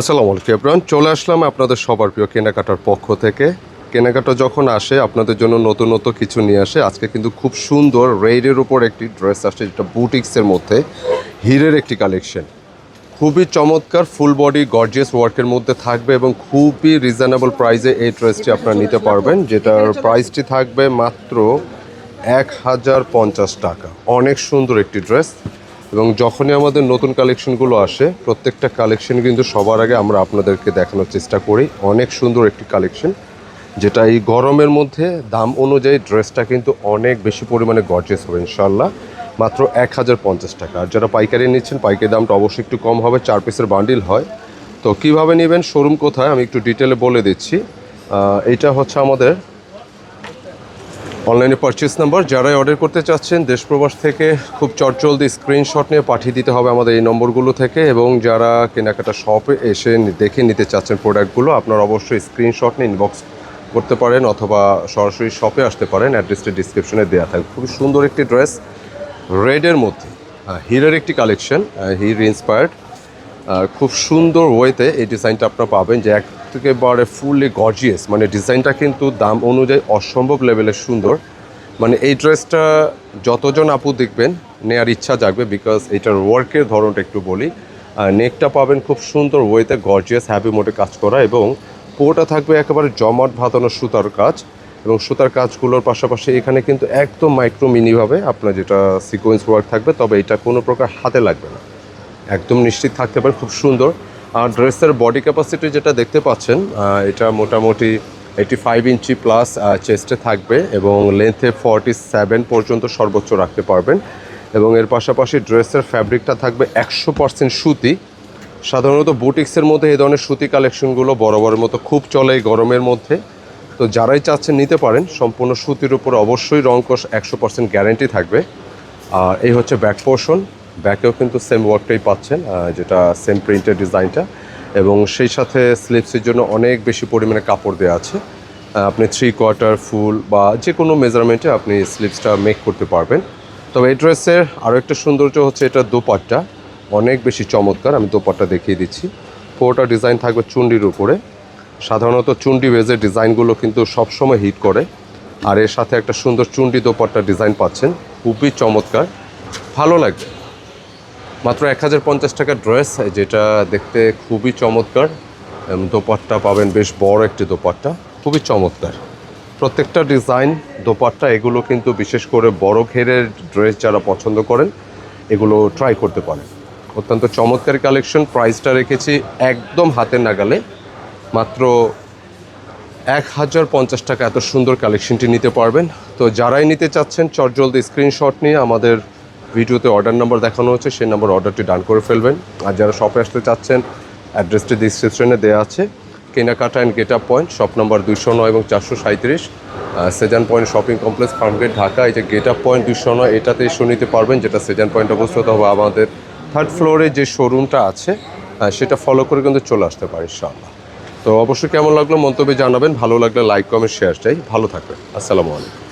আসসালামু আলাইকুম এব্রান চলে আসলাম আপনাদের সবার প্রিয় কেনাকাটার পক্ষ থেকে। কেনাকাটা যখন আসে, আপনাদের জন্য নতুন নতুন কিছু নিয়ে আসে। আজকে কিন্তু খুব সুন্দর রেডের উপর একটি ড্রেস আসছে, যেটা বুটিক্সের মধ্যে, হিরের একটি কালেকশন। খুবই চমৎকার, ফুল বডি, গর্জিয়াস ওয়ার্কের মধ্যে থাকবে এবং খুবই রিজনেবল প্রাইসে এই ড্রেসটি আপনারা নিতে পারবেন, যেটার প্রাইসটি থাকবে মাত্র এক হাজার পঞ্চাশ টাকা। অনেক সুন্দর একটি ড্রেস। এবং যখনই আমাদের নতুন কালেকশনগুলো আসে, প্রত্যেকটা কালেকশন কিন্তু সবার আগে আমরা আপনাদেরকে দেখানোর চেষ্টা করি। অনেক সুন্দর একটি কালেকশন যেটা এই গরমের মধ্যে দাম অনুযায়ী ড্রেসটা কিন্তু অনেক বেশি পরিমাণে গর্জেস হবে ইনশাল্লাহ মাত্র এক হাজার পঞ্চাশ টাকা। আর যারা পাইকারি নিচ্ছেন, পাইকারি দামটা অবশ্যই একটু কম হবে, চার পিসের বান্ডিল হয়। তো কীভাবে নেবেন, শোরুম কোথায়, আমি একটু ডিটেলে বলে দিচ্ছি। এটা হচ্ছে আমাদের অনলাইনে পারচেস নাম্বার যারাই অর্ডার করতে চাচ্ছেন, দেশ প্রবাস থেকে খুব চটজলদি স্ক্রিনশট নিয়ে পাঠিয়ে দিতে হবে আমাদের এই নম্বরগুলো থেকে এবং যারা কেনাকাটা শপে এসে দেখে নিতে চাচ্ছেন প্রোডাক্টগুলো আপনারা অবশ্যই স্ক্রিনশট নিয়ে ইনবক্স করতে পারেন অথবা সরাসরি শপে আসতে পারেন। অ্যাড্রেসটি ডিসক্রিপশনে দেওয়া থাকবে। খুবই সুন্দর একটি ড্রেস রেডের মধ্যে হিরের একটি কালেকশন হির ইন্সপায়ার্ড খুব সুন্দর ওয়েতে এই ডিজাইনটা আপনারা পাবেন যে একেবারে ফুললি গর্জিয়াস মানে ডিজাইনটা কিন্তু দাম অনুযায়ী অসম্ভব লেভেলের সুন্দর। মানে এই ড্রেসটা যতজন আপু দেখবেন, নেয়ার ইচ্ছা জাগবে বিকজ এটার ওয়ার্কের ধরনটা একটু বলি। নেকটা পাবেন খুব সুন্দর ওয়েতে গর্জিয়াস হ্যাপি মোটে কাজ করা এবং পোটা থাকবে একেবারে জমাট ভাতানো সুতার কাজ এবং সুতার কাজগুলোর পাশাপাশি এখানে কিন্তু একদম মাইক্রো মিনিভাবে আপনার যেটা সিকোয়েন্স ওয়ার্ক থাকবে, তবে এটা কোনো প্রকার হাতে লাগবে না। একদম নিশ্চিত থাকতে পারেন খুব সুন্দর। আর ড্রেসের বডি ক্যাপাসিটি যেটা দেখতে পাচ্ছেন এটা মোটামুটি এইটি ফাইভ ইঞ্চি প্লাস চেস্টে থাকবে এবং লেন্থে ফর্টি সেভেন পর্যন্ত সর্বোচ্চ রাখতে পারবেন। এবং এর পাশাপাশি ড্রেসের ফ্যাব্রিকটা থাকবে একশো পার্সেন্ট সুতি। সাধারণত বুটিক্সের মধ্যে এই ধরনের সুতি কালেকশনগুলো বরাবরের মতো খুব চলে এই গরমের মধ্যে। তো যারাই চাচ্ছেন নিতে পারেন, সম্পূর্ণ সুতির উপর অবশ্যই রঙ্কশ একশো পার্সেন্ট গ্যারেন্টি থাকবে। আর এই হচ্ছে ব্যাক পোর্শন ব্যাকেও কিন্তু সেম ওয়ার্কটাই পাচ্ছেন যেটা সেম প্রিন্টের ডিজাইনটা এবং সেই সাথে স্লিপসের জন্য অনেক বেশি পরিমাণে কাপড় দেওয়া আছে। আপনি থ্রি কোয়ার্টার ফুল বা যে কোনো মেজারমেন্টে আপনি স্লিপসটা মেক করতে পারবেন। তবে এই ড্রেসের আরও একটা সৌন্দর্য হচ্ছে এটা দোপাট্টা। অনেক বেশি চমৎকার, আমি দোপাট্টা দেখিয়ে দিচ্ছি। পুরোটা ডিজাইন থাকবে চুন্ডির উপরে। সাধারণত চুন্ডি বেজের ডিজাইনগুলো কিন্তু সবসময় হিট করে। আর এর সাথে একটা সুন্দর চুন্ডি দোপাট্টা ডিজাইন পাচ্ছেন। খুবই চমৎকার। ভালো লাগবে। মাত্র এক হাজার পঞ্চাশ টাকার ড্রেস, যেটা দেখতে খুবই চমৎকার। দোপাট্টা পাবেন, বেশ বড় একটি দোপাট্টা, খুবই চমৎকার। প্রত্যেকটা ডিজাইন, দোপাট্টা, এগুলো কিন্তু বিশেষ করে বড় ঘেরের ড্রেস যারা পছন্দ করেন, এগুলো ট্রাই করতে পারেন। অত্যন্ত চমৎকার কালেকশন, প্রাইসটা রেখেছি একদম হাতের নাগালে। মাত্র এক হাজার পঞ্চাশ টাকা এত সুন্দর কালেকশনটি নিতে পারবেন। তো যারাই নিতে চাচ্ছেন, চটজলদি স্ক্রিনশট নিয়ে আমাদের ভিডিওতে অর্ডার নাম্বার দেখানো হচ্ছে সেই নাম্বার অর্ডারটি ডান করে ফেলবেন। আর যারা শপে আসতে চাচ্ছেন অ্যাড্রেসটি ডিসক্রিপশনে দেওয়া আছে। কেনাকাটা and Get Up Point shop number দুশো নয় এবং চারশো সাঁত্রিশ Sezan point shopping complex Farmgate Dhaka. এই যে গেট আপ পয়েন্ট দুশো নয় এটাতে এসে নিতে পারবেন, যেটা সেজান পয়েন্ট অবস্থিত হবে আমাদের থার্ড ফ্লোরে যে শোরুমটা আছে সেটা ফলো করে কিন্তু চলে আসতে পারে, ইনশাআল্লাহ। তো অবশ্যই কেমন লাগল মন্তব্যে জানাবেন, ভালো লাগলে লাইক কমেন্ট শেয়ার চাই ভালো থাকবেন। আসসালামু আলাইকুম।